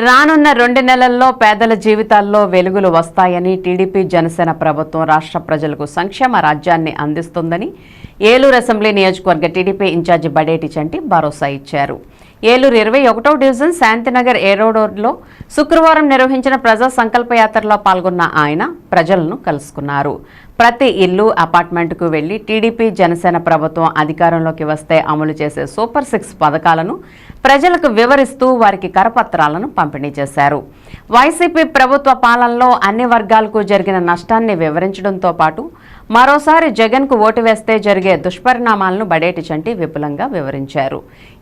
రానున్న రెండు నెలల్లో పేదల జీవితాల్లో వెలుగులు వస్తాయని టీడీపీ జనసేన ప్రభుత్వం రాష్ట్ర ప్రజలకు సంక్షేమ రాజ్యాన్ని అందిస్తుందని ఏలూరు అసెంబ్లీ నియోజకవర్గ టీడీపీ ఇన్ఛార్జి బడేటి చంటి భరోసా ఇచ్చారు. ఏలూరు ఇరవై ఒకటో డివిజన్ శాంతినగర్ ఏరోడోర్లో శుక్రవారం నిర్వహించిన ప్రజా సంకల్ప యాత్రలో పాల్గొన్న ఆయన ప్రజలను కలుసుకున్నారు. ప్రతి ఇల్లు అపార్ట్మెంట్కు వెళ్ళి టీడీపీ జనసేన ప్రభుత్వం అధికారంలోకి వస్తే అమలు చేసే సూపర్ సిక్స్ పథకాలను ప్రజలకు వివరిస్తూ వారికి కరపత్రాలను పంపిణీ చేశారు. వైసీపీ ప్రభుత్వ పాలనలో అన్ని వర్గాలకు జరిగిన నష్టాన్ని వివరించడంతో పాటు మరోసారి జగన్కు ఓటు వేస్తే జరిగే దుష్పరిణామాలను బడేటి చంటి విపులంగా వివరించారు.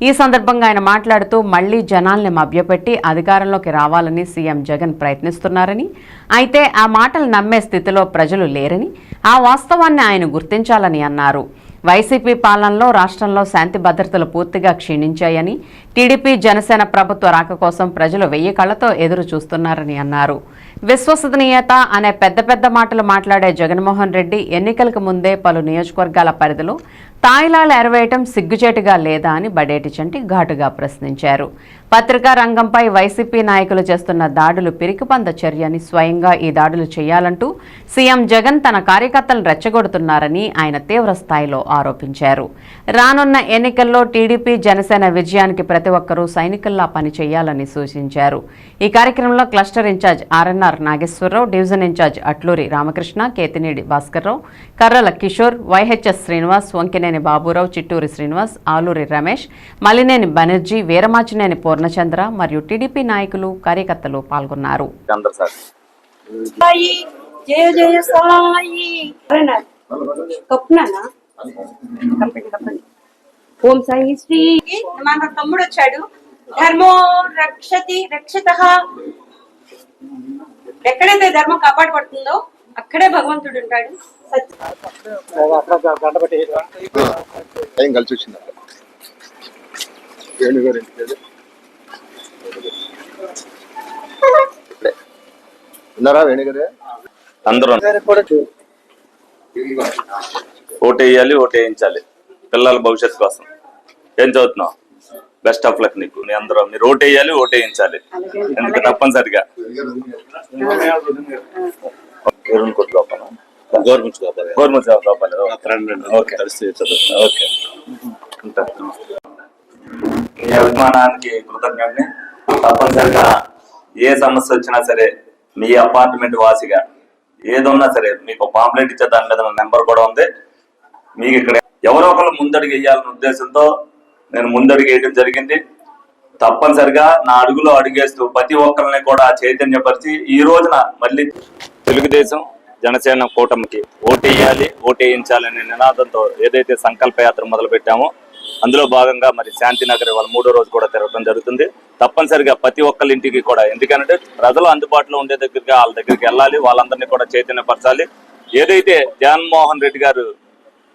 ఈ సందర్భంగా ఆయన మాట్లాడుతూ మళ్ళీ జనాల్ని మభ్యపెట్టి అధికారంలోకి రావాలని సీఎం జగన్ ప్రయత్నిస్తున్నారని అయితే ఆ మాటలు నమ్మే స్థితిలో ప్రజలు లేరని ఆ వాస్తవాన్ని ఆయన గుర్తించాలని అన్నారు. వైసీపీ పాలనలో రాష్ట్రంలో శాంతి భద్రతలు పూర్తిగా క్షీణించాయని టీడీపీ జనసేన ప్రభుత్వ రాక కోసం ప్రజలు వెయ్యి కళ్ళతో ఎదురు చూస్తున్నారని అన్నారు. విశ్వసనీయత అనే పెద్ద పెద్ద మాటలు మాట్లాడే జగన్మోహన్ రెడ్డి ఎన్నికలకు ముందే పలు నియోజకవర్గాల పరిధిలో తాయిలాలు ఎరవేయటం సిగ్గుచేటుగా లేదా అని బడేటి చంటి ఘాటుగా ప్రశ్నించారు. పత్రికా రంగంపై వైసీపీ నాయకులు చేస్తున్న దాడులు పిరికిపంద చర్యని స్వయంగా ఈ దాడులు చేయాలంటూ సీఎం జగన్ తన కార్యకర్తలను రెచ్చగొడుతున్నారని ఆయన తీవ్ర స్థాయిలో ఆరోపించారు. రానున్న ఎన్నికల్లో టీడీపీ జనసేన విజయానికి ప్రతి ఒక్కరూ సైనికుల్లా పనిచేయాలని సూచించారు. ఈ కార్యక్రమంలో cluster incharge RNR Nageswararao division incharge Atluri Ramakrishna Ketineedi Bhaskarrao Karrala Kishore YHS Srinivas Vankineni Baburao Chitturi Srinivas Aluri Ramesh Malineni Banerjee Veeramachaneni Purnachandra మరియు టీడీపీ నాయకులు కార్యకర్తలు పాల్గొన్నారు. ఓం సాయి శ్రీ. మన తమ్ముడు వచ్చాడు. ధర్మో రక్షతి రక్షిత. ఎక్కడైతే ధర్మం కాపాడబడుతుందో అక్కడే భగవంతుడు ఉంటాడు. కలిసి వచ్చింది అక్కడ? వేణుగారు ఇంటికి అందరూ ఓటు వేయాలి ఓటు వేయించాలి. పిల్లల భవిష్యత్తు కోసం. ఏం చదువుతున్నావు? బెస్ట్ ఆఫ్ లక్ నీకు. మీ అందరూ మీరు ఓటు వేయాలి ఓటు వేయించాలి. ఎందుకు? తప్పనిసరిగా. లోపల. గవర్నమెంట్ కాపాలి గవర్నమెంట్ జాబ్ లోపల ఓకే. కలిసి చదువు ఓకే. ఉంటా. మీ అభిమానానికి కృతజ్ఞుడిని తప్పనిసరిగా ఏ సమస్య వచ్చినా సరే మీ అపార్ట్మెంట్ వాసిగా ఏదున్నా సరే మీకు పాంప్లెట్ ఇచ్చే దాని మీద నెంబర్ కూడా ఉంది. మీకు ఇక్కడ ఎవరో ఒకరు ముందడుగు వేయాలనే ఉద్దేశంతో నేను ముందడుగు వేయడం జరిగింది. తప్పనిసరిగా నా అడుగులో అడుగేస్తూ ప్రతి ఒక్కరిని కూడా చైతన్యపరిచి ఈ రోజున మళ్ళీ తెలుగుదేశం జనసేన కూటమికి ఓటేయాలి ఓటేయించాలనే నినాదంతో ఏదైతే సంకల్పయాత్ర మొదలుపెట్టామో అందులో భాగంగా మరి శాంతినగర్ వాళ్ళ మూడో రోజు కూడా తిరగడం జరుగుతుంది. తప్పనిసరిగా ప్రతి ఒక్కరి ఇంటికి కూడా ఎందుకంటే ప్రజలు అందుబాటులో ఉండే దగ్గరికి వాళ్ళ దగ్గరికి వెళ్ళాలి వాళ్ళందరినీ కూడా చైతన్యపరచాలి. ఏదైతే జగన్మోహన్ రెడ్డి గారు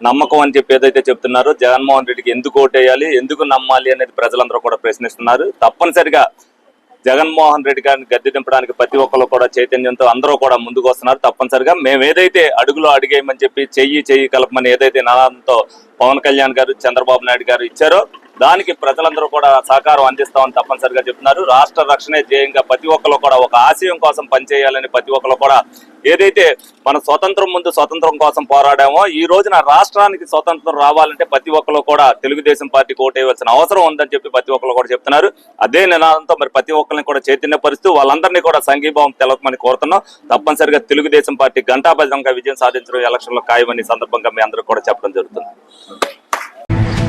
నమ్మకం అని చెప్పి ఏదైతే చెప్తున్నారో జగన్మోహన్ రెడ్డికి ఎందుకు ఓటేయాలి ఎందుకు నమ్మాలి అనేది ప్రజలందరూ కూడా ప్రశ్నిస్తున్నారు. తప్పనిసరిగా జగన్మోహన్ రెడ్డి గారిని గద్దె దింపడానికి ప్రతి ఒక్కరు కూడా చైతన్యంతో అందరూ కూడా ముందుకు వస్తున్నారు. తప్పనిసరిగా మేము ఏదైతే అడుగులో అడిగేయమని చెప్పి చెయ్యి చెయ్యి కలపమని ఏదైతే నినాదంతో పవన్ కళ్యాణ్ గారు చంద్రబాబు నాయుడు గారు ఇచ్చారో దానికి ప్రజలందరూ కూడా సహకారం అందిస్తామని తప్పనిసరిగా చెప్తున్నారు. రాష్ట్ర రక్షణే ధ్యేయంగా ప్రతి ఒక్కరు కూడా ఒక ఆశయం కోసం పనిచేయాలని ప్రతి ఒక్కరు కూడా ఏదైతే మన స్వతంత్రం ముందు స్వతంత్రం కోసం పోరాడామో ఈ రోజున రాష్ట్రానికి స్వతంత్రం రావాలంటే ప్రతి ఒక్కరు కూడా తెలుగుదేశం పార్టీకి ఓటేయవలసిన అవసరం ఉందని చెప్పి ప్రతి ఒక్కరు కూడా చెప్తున్నారు. అదే నినాదంతో మరి ప్రతి ఒక్కరిని కూడా చైతన్యపరుస్తూ వాళ్ళందరినీ కూడా సంఘీభావం తెలపమని కోరుతున్నాం. తప్పనిసరిగా తెలుగుదేశం పార్టీ గంటాబద్ధంగా విజయం సాధించడం ఎలక్షన్లో ఖాయమని సందర్భంగా మీ అందరూ కూడా చెప్పడం జరుగుతుంది.